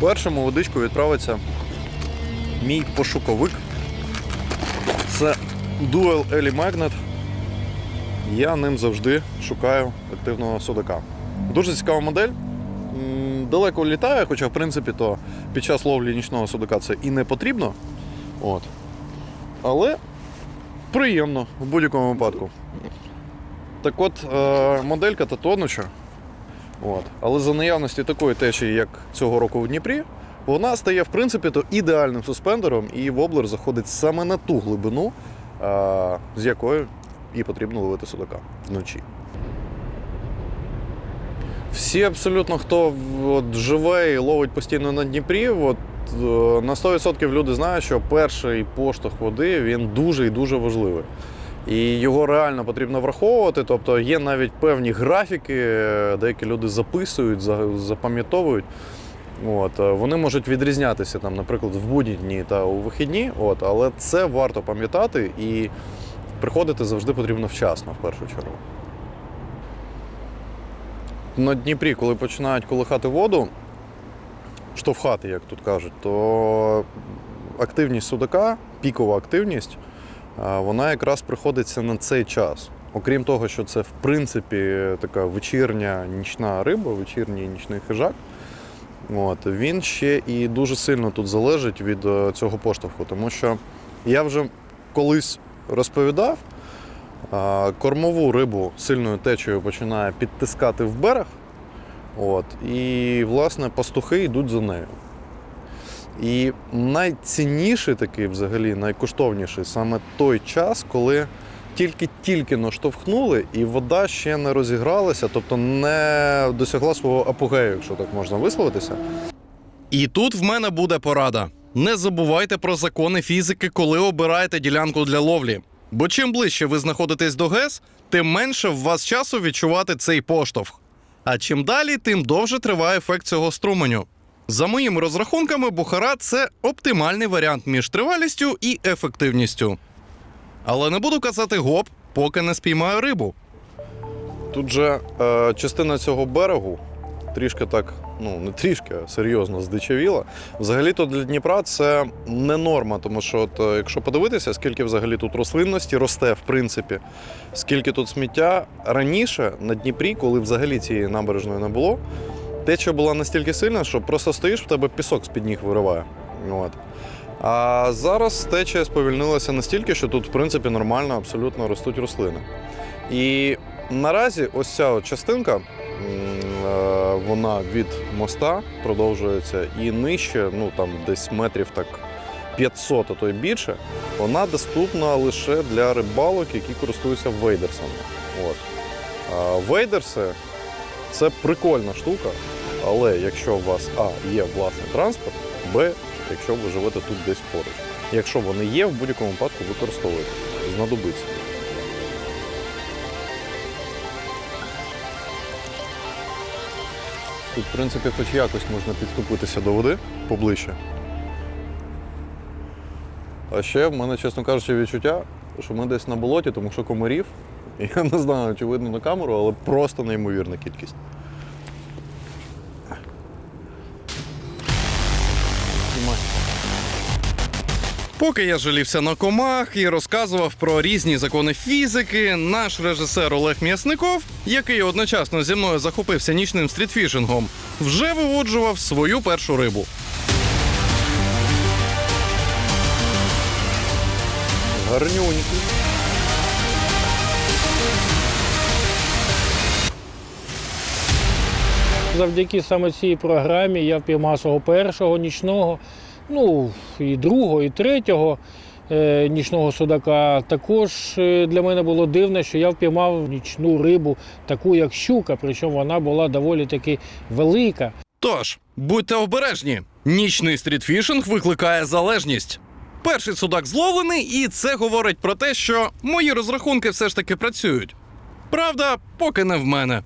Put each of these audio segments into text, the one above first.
Першому водичку відправиться мій пошуковик. Це Dual Ellie Magnet. Я ним завжди шукаю активного судака. Дуже цікава модель. Далеко літає, хоча, в принципі, то під час ловлі нічного судака це і не потрібно. От. Але приємно в будь-якому випадку. Так от, е, моделька та тонуча. От. Але за наявності такої течії, як цього року в Дніпрі, вона стає, в принципі, то ідеальним суспендером, і воблер заходить саме на ту глибину, е, з якою і потрібно ловити судака вночі. Всі абсолютно, хто от, живе і ловить постійно на Дніпрі, от, е, на 100% люди знають, що перший поштовх води він дуже і дуже важливий. І його реально потрібно враховувати. Тобто є навіть певні графіки, е, деякі люди записують, запам'ятовують. От, е, вони можуть відрізнятися, там, наприклад, в будні дні та у вихідні, от, але це варто пам'ятати і приходити завжди потрібно вчасно, в першу чергу. На Дніпрі, коли починають колихати воду, штовхати, як тут кажуть, то активність судака, пікова активність, вона якраз приходиться на цей час. Окрім того, що це в принципі така вечірня нічна риба, вечірній нічний хижак. От, він ще і дуже сильно тут залежить від е, цього поштовху, тому що я вже колись розповідав, кормову рибу сильною течею починає підтискати в берег. От, і, власне, пастухи йдуть за нею. І найцінніший такий, взагалі, найкоштовніший саме той час, коли тільки-тільки наштовхнули, і вода ще не розігралася, тобто не досягла свого апогею, якщо так можна висловитися. І тут в мене буде порада. Не забувайте про закони фізики, коли обираєте ділянку для ловлі. Бо чим ближче ви знаходитесь до ГЕС, тим менше в вас часу відчувати цей поштовх. А чим далі, тим довше триває ефект цього струменю. За моїми розрахунками, Бухара це оптимальний варіант між тривалістю і ефективністю. Але не буду казати гоп, поки не спіймаю рибу. Тут же е, частина цього берегу трішки так, ну не трішки, а серйозно здичавіла. Взагалі то для Дніпра це не норма, тому що, от, е, якщо подивитися, скільки взагалі тут рослинності росте, в принципі, скільки тут сміття раніше на Дніпрі, коли взагалі цієї набережної не було, теча була настільки сильна, що просто стоїш, в тебе пісок з-під ніг вириває. От. А зараз течія сповільнилася настільки, що тут, в принципі, нормально абсолютно ростуть рослини. І наразі ось ця от частинка, е, вона від моста продовжується і нижче, ну там десь метрів так 500, а то й більше, вона доступна лише для рибалок, які користуються вейдерсами. От. А вейдерси це прикольна штука, але якщо у вас А є власний транспорт, Б, якщо ви живете тут десь поруч. Якщо вони є, в будь-якому випадку використовуйте. Знадобиться. Тут, в принципі, хоч якось можна підступитися до води поближче. А ще в мене, чесно кажучи, відчуття, що ми десь на болоті, тому що комарів, я не знаю, чи видно на камеру, але просто неймовірна кількість. Поки я жалівся на комах і розказував про різні закони фізики, наш режисер Олег М'ясников, який одночасно зі мною захопився нічним стрітфішингом, вже виводжував свою першу рибу. Гарнюнький. Завдяки саме цій програмі я впіймав свого першого нічного, ну і другого, і третього е, нічного судака. Також е, для мене було дивно, що я впіймав нічну рибу, таку як щука, причому вона була доволі таки велика. Тож, будьте обережні, нічний стрітфішинг викликає залежність. Перший судак зловлений, і це говорить про те, що мої розрахунки все ж таки працюють. Правда, поки не в мене.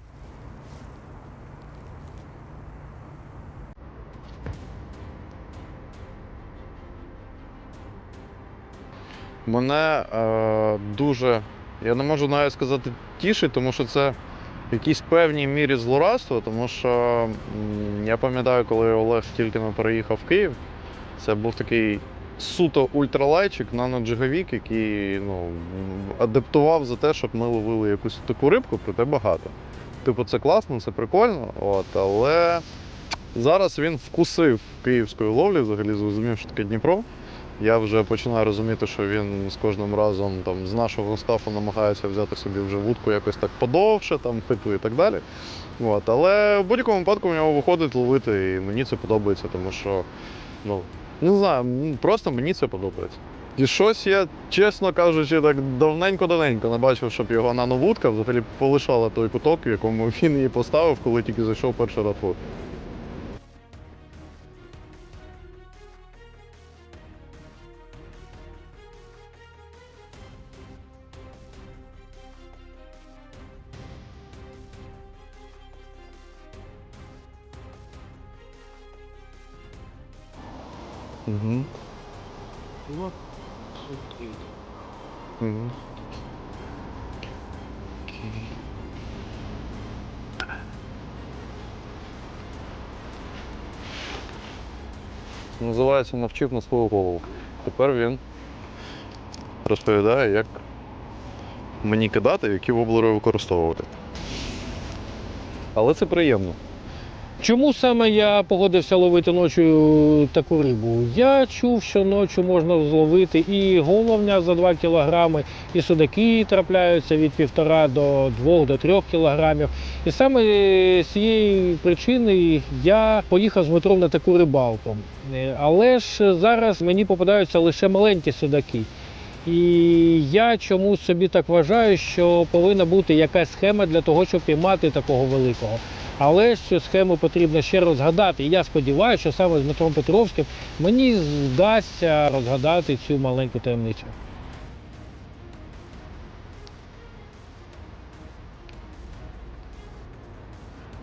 Мене е, дуже, я не можу навіть сказати тішить, тому що це в якійсь певній мірі злорадство, тому що м, я пам'ятаю, коли Олег тільки не переїхав в Київ, це був такий суто ультралайчик, наноджиговік, який ну, адаптував за те, щоб ми ловили якусь таку рибку, проте багато. Типу, це класно, це прикольно, от, але зараз він вкусив київської ловлі, взагалі зрозумів, що таке Дніпро. Я вже починаю розуміти, що він з кожним разом там, з нашого стафу намагається взяти собі вже вудку якось так подовше, там, типу і так далі. От. Але в будь-якому випадку в нього виходить ловити, і мені це подобається, тому що, ну, не знаю, просто мені це подобається. І щось я, чесно кажучи, так давненько-давненько не бачив, щоб його нановудка взагалі полишала той куток, в якому він її поставив, коли тільки зайшов перший раз. В воду. Угу. Угу. Називається навчив на свою голову. Тепер він розповідає, як мені кидати, які воблери використовувати. Але це приємно. Чому саме я погодився ловити ночі таку рибу? Я чув, що ночі можна зловити і головня за 2 кілограми, і судаки трапляються від 1,5 до 2 до 3 кілограмів. І саме з цієї причини я поїхав з Дмитром на таку рибалку. Е, Але ж зараз мені попадаються лише маленькі судаки. І я чомусь собі так вважаю, що повинна бути якась схема для того, щоб піймати такого великого. Але цю схему потрібно ще розгадати. І я сподіваюся, що саме з Дмитром Петровським мені вдасться розгадати цю маленьку таємницю.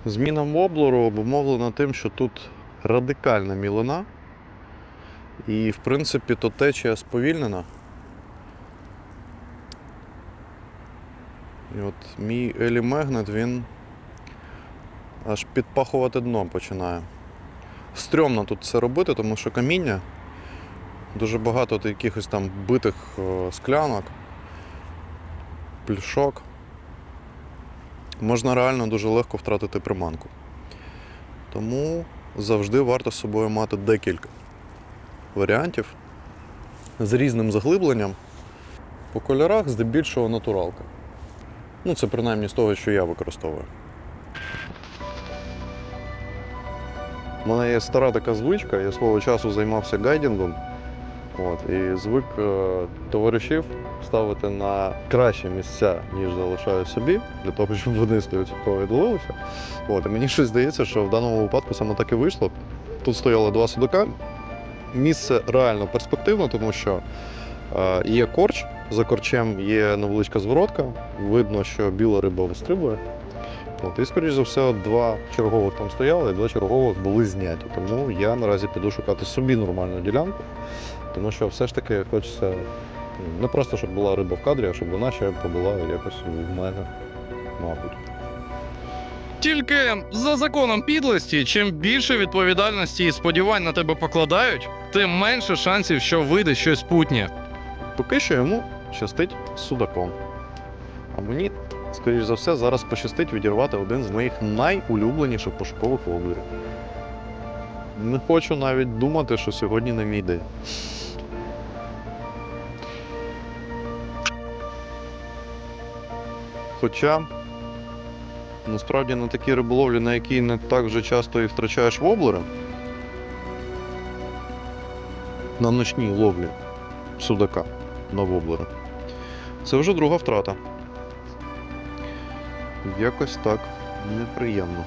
Зміна воблеру обумовлена тим, що тут радикальна мілина. І, в принципі, то течія сповільнена. І от мій Елі Мегнет, він аж підпахувати дно починає. Стрьомно тут це робити, тому що каміння, дуже багато якихось там битих е, склянок, плюшок можна реально дуже легко втратити приманку. Тому завжди варто з собою мати декілька варіантів з різним заглибленням. По кольорах здебільшого натуралка. Ну, це принаймні з того, що я використовую. У мене є стара така звичка, я свого часу займався гайдінгом. От, і звик е, товаришів ставити на кращі місця, ніж залишаю собі, для того, щоб вони 100% відловилися. От, і мені щось здається, що в даному випадку саме так і вийшло. Тут стояло два судака. Місце реально перспективне, тому що е, є корч, за корчем є невеличка зворотка, видно, що біла риба вистрибує. От, і, скоріш за все, два чергових там стояли, і два чергових були зняті. Тому я наразі піду шукати собі нормальну ділянку. Тому що все ж таки хочеться не просто, щоб була риба в кадрі, а щоб вона ще побула якось в мене, мабуть. Тільки за законом підлості, чим більше відповідальності і сподівань на тебе покладають, тим менше шансів, що вийде щось путнє. Поки що йому щастить з судаком. А мені, скоріш за все, зараз пощастить відірвати один з моїх найулюбленіших пошукових воблерів. Не хочу навіть думати, що сьогодні не мій день. Хоча насправді на такі риболовлі, на які не так вже часто і втрачаєш воблери, на ночній ловлі судака на воблери. Це вже друга втрата. Якось так неприємно.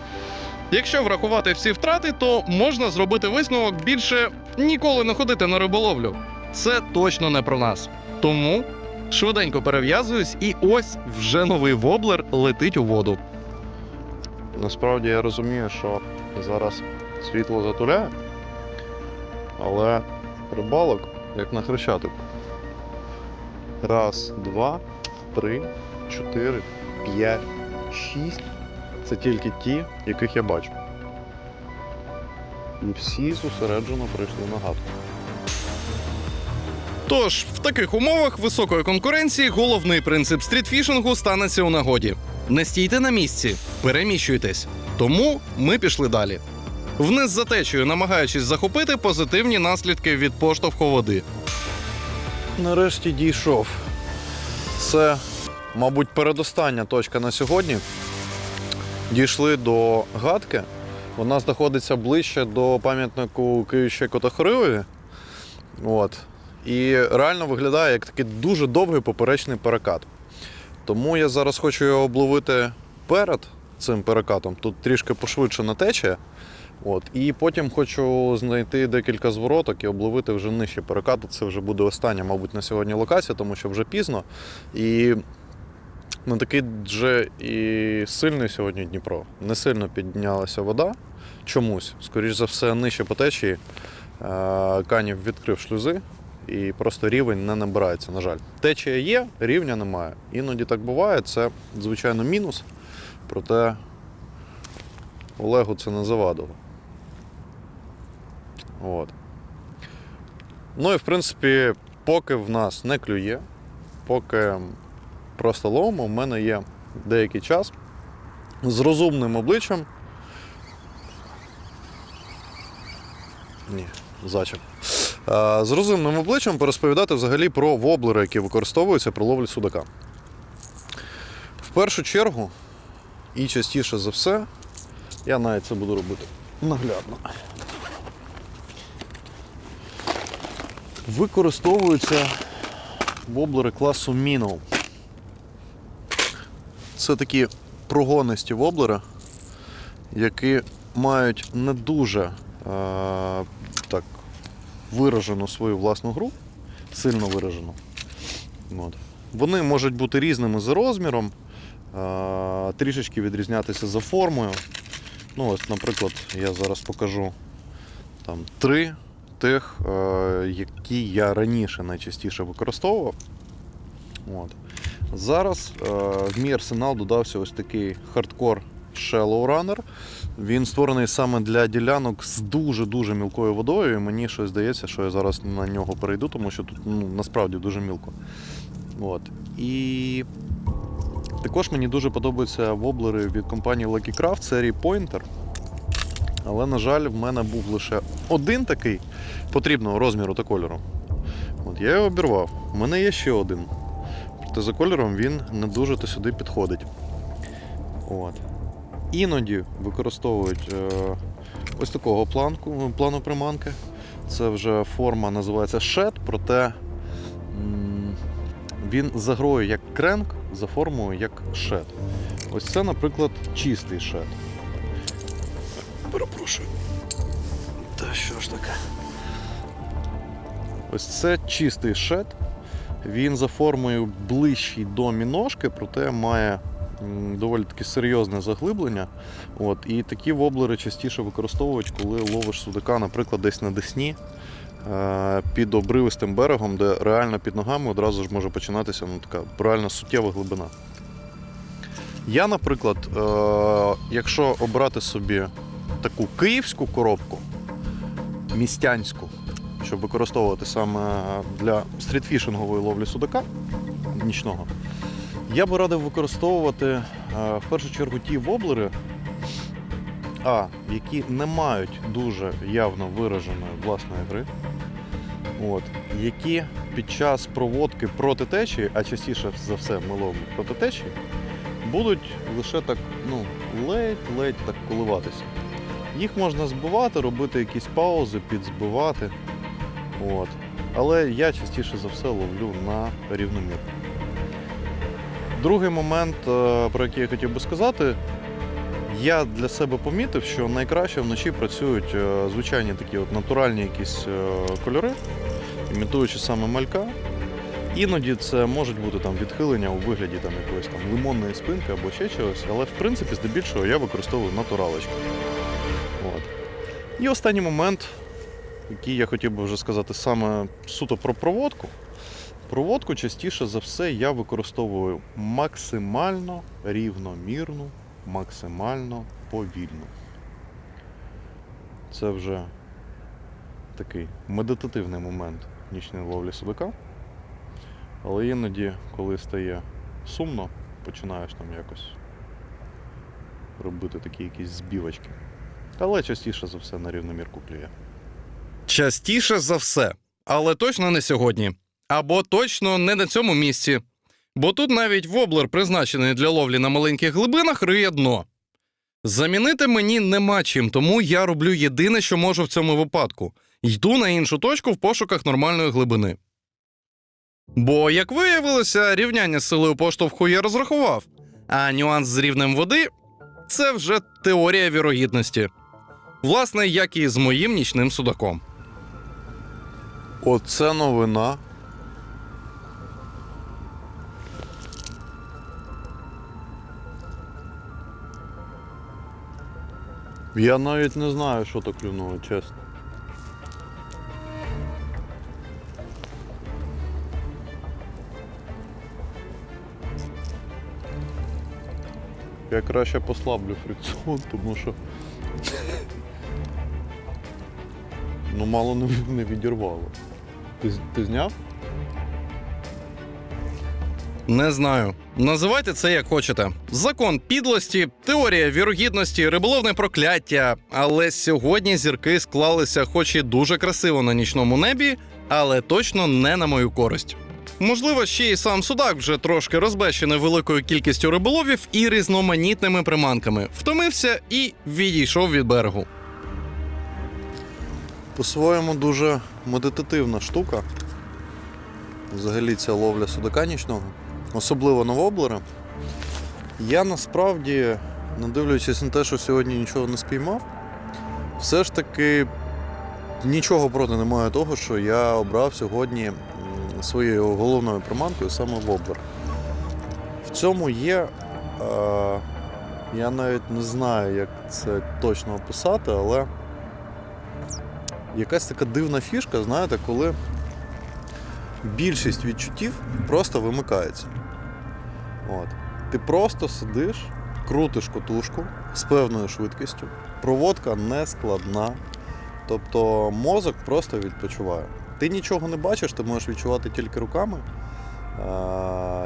Якщо врахувати всі втрати, то можна зробити висновок більше ніколи не ходити на риболовлю. Це точно не про нас. Тому швиденько перев'язуюсь, і ось вже новий воблер летить у воду. Насправді я розумію, що зараз світло затуляє, але рибалок як на хрещатику. Раз, два, три, чотири, п'ять, шість, Це тільки ті, яких я бачу. І всі зосереджено прийшли на гадку. Тож, в таких умовах високої конкуренції головний принцип стрітфішингу станеться у нагоді. Не стійте на місці, переміщуйтесь. Тому ми пішли далі. Вниз за течею, намагаючись захопити позитивні наслідки від поштовху води. Нарешті дійшов. Це, мабуть, передостання точка на сьогодні. Дійшли до гадки. Вона знаходиться ближче до пам'ятнику Київща Котохоривові. От. І реально виглядає як такий дуже довгий поперечний перекат. Тому я зараз хочу його обловити перед цим перекатом. Тут трішки пошвидшена течія. От. І потім хочу знайти декілька звороток і обловити вже нижче перекату. Це вже буде остання, мабуть, на сьогодні локація, тому що вже пізно. І не такий вже і сильний сьогодні Дніпро. Не сильно піднялася вода чомусь. Скоріше за все, нижче по течії. Е, Канів відкрив шлюзи і просто рівень не набирається, на жаль. Течія є, рівня немає. Іноді так буває, це, звичайно, мінус. Проте Олегу це не завадило. От. Ну і в принципі, поки в нас не клює, поки просто ловимо, в мене є деякий час з розумним обличчям. Ні, зачем. З розумним обличчям порозповідати взагалі про воблери, які використовуються при ловлі судака. В першу чергу, і частіше за все, я навіть це буду робити наглядно. Використовуються воблери класу Міноу. Це такі прогонисті воблери, які мають не дуже е, так, виражену свою власну гру, сильно виражену. От. Вони можуть бути різними за розміром, е, трішечки відрізнятися за формою. Ну, ось, наприклад, я зараз покажу там три тих, е, які я раніше найчастіше використовував. От. Зараз е, в мій арсенал додався ось такий хардкор Shallow Runner. Він створений саме для ділянок з дуже-дуже мілкою водою. І мені щось здається, що я зараз на нього перейду, тому що тут ну, насправді дуже мілко. От. І також мені дуже подобаються воблери від компанії Lucky Craft серії Pointer. Але, на жаль, в мене був лише один такий потрібного розміру та кольору. От я його обірвав. У мене є ще один. Проте за кольором він не дуже то сюди підходить. От. Іноді використовують е, ось такого планку, плану приманки. Це вже форма називається шет, проте м, він за грою як кренк, за формою як шет. Ось це, наприклад, чистий шет. Перепрошую. Та що ж таке? Ось це чистий шет. Він за формою ближчий до міножки, проте має доволі таки серйозне заглиблення. От, і такі воблери частіше використовують, коли ловиш судака, наприклад, десь на Десні е, під обривистим берегом, де реально під ногами одразу ж може починатися ну, така реально суттєва глибина. Я, наприклад, е, якщо обрати собі таку київську коробку, містянську, щоб використовувати саме для стрітфішингової ловлі судака нічного, я би радив використовувати е, в першу чергу ті воблери, а, які не мають дуже явно вираженої власної гри, от, які під час проводки проти течії, а частіше за все ми ловимо проти течії, будуть лише так ну, ледь-ледь так коливатися. Їх можна збивати, робити якісь паузи, підзбивати. От. Але я частіше за все ловлю на рівномір. Другий момент, е, про який я хотів би сказати, я для себе помітив, що найкраще вночі працюють е, звичайні такі от натуральні якісь е, кольори, імітуючи саме малька. Іноді це можуть бути там відхилення у вигляді там якоїсь там лимонної спинки або ще чогось, але в принципі здебільшого я використовую натуралочку. От. І останній момент, який я хотів би вже сказати саме суто про проводку. Проводку частіше за все я використовую максимально рівномірну максимально повільно. Це вже такий медитативний момент нічної ловлі судака. Але іноді, коли стає сумно, починаєш там якось робити такі якісь збівочки. Але частіше за все на рівномірку клює. Частіше за все, але точно не сьогодні. Або точно не на цьому місці. Бо тут навіть воблер, призначений для ловлі на маленьких глибинах, риє дно. Замінити мені нема чим, тому я роблю єдине, що можу в цьому випадку: йду на іншу точку в пошуках нормальної глибини. Бо, як виявилося, рівняння з силою поштовху я розрахував, а нюанс з рівнем води це вже теорія вірогідності. Власне, як і з моїм нічним судаком. Оце новина. Я навіть не знаю, що то клюнуло, чесно. Я краще послаблю фрикціон, тому що. Ну, мало не відірвало. Ти, ти зняв? Не знаю. Називайте це як хочете. Закон підлості, теорія вірогідності, риболовне прокляття. Але сьогодні зірки склалися, хоч і дуже красиво на нічному небі, але точно не на мою користь. Можливо, ще й сам судак вже трошки розбещений великою кількістю риболовів і різноманітними приманками. Втомився і відійшов від берегу. По-своєму дуже медитативна штука. Взагалі ця ловля судака нічного, особливо на воблера. Я насправді, не дивлячись на те, що сьогодні нічого не спіймав, все ж таки нічого проти не маю того, що я обрав сьогодні своєю головною приманкою саме воблер. В цьому є. Е, я навіть не знаю, як це точно описати, але якась така дивна фішка, знаєте, коли більшість відчуттів просто вимикається. От. Ти просто сидиш, крутиш котушку з певною швидкістю, проводка не складна, тобто мозок просто відпочиває. Ти нічого не бачиш, ти можеш відчувати тільки руками.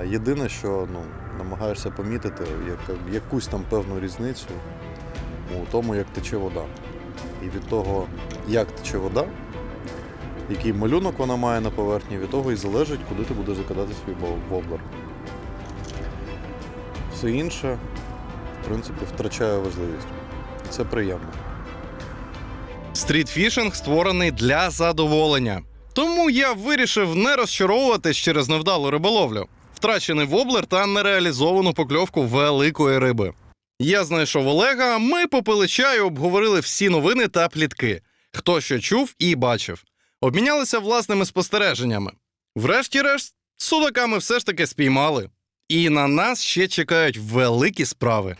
Єдине, що ну, намагаєшся помітити якусь там певну різницю у тому, як тече вода. І від того, як тече вода, який малюнок вона має на поверхні, від того і залежить, куди ти будеш закидати свій воблер. Все інше, в принципі, втрачає важливість. Це приємно. Стрітфішинг створений для задоволення. Тому я вирішив не розчаровуватись через невдалу риболовлю, втрачений воблер та нереалізовану покльовку великої риби. Я знайшов Олега, ми попили чаю, обговорили всі новини та плітки, хто що чув і бачив. Обмінялися власними спостереженнями. Врешті-решт, судака ми все ж таки спіймали. І на нас ще чекають великі справи.